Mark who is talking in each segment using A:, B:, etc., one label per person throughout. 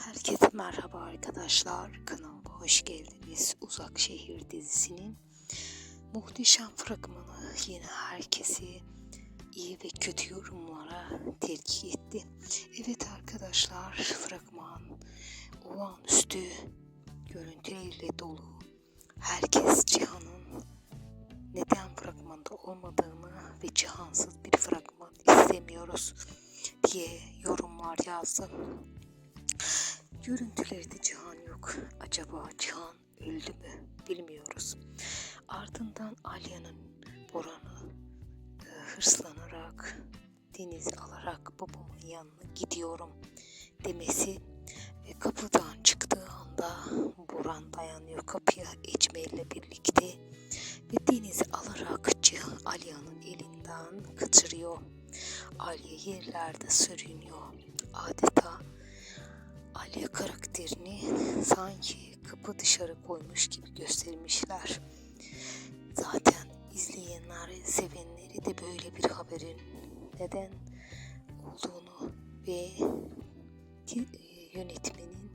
A: Herkese merhaba arkadaşlar. Kanalıma hoş geldiniz. Uzak Şehir dizisinin muhteşem fragmanı yine herkesi iyi ve kötü yorumlara terk etti. Evet arkadaşlar fragman olağanüstü görüntülerle dolu. Herkes Cihan'ın neden fragmanda olmadığını ve Cihansız bir fragman istemiyoruz diye yorumlar yazdı. Görüntülerde Cihan yok. Acaba Cihan öldü mü? Bilmiyoruz. Ardından Alya'nın Boran'ı e, hırslanarak denize alarak babamın yanına gidiyorum demesi ve kapıdan çıktığı anda Boran dayanıyor kapıya Ecme ile birlikte ve denizi alarak Cihan Alya'nın elinden kaçırıyor. Alya yerlerde sürünüyor. Adeta sanki kapı dışarı koymuş gibi göstermişler. Zaten izleyenleri, sevenleri de böyle bir haberin neden olduğunu ve e, yönetmenin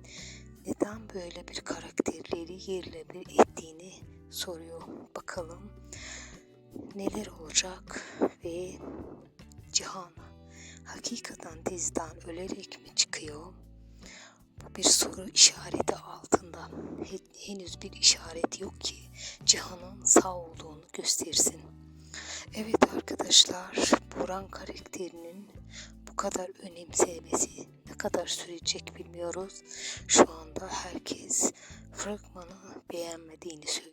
A: neden böyle bir karakterleri yerle bir ettiğini soruyor. Bakalım neler olacak ve Cihan hakikaten diziden ölerek mi çıkıyor? Bir soru işareti altında. He- Henüz bir işaret yok ki Cihan'ın sağ olduğunu göstersin. Evet arkadaşlar, Boran karakterinin bu kadar önemsemesi ne kadar sürecek bilmiyoruz. Şu anda herkes fragmanı beğenmediğini söylüyor.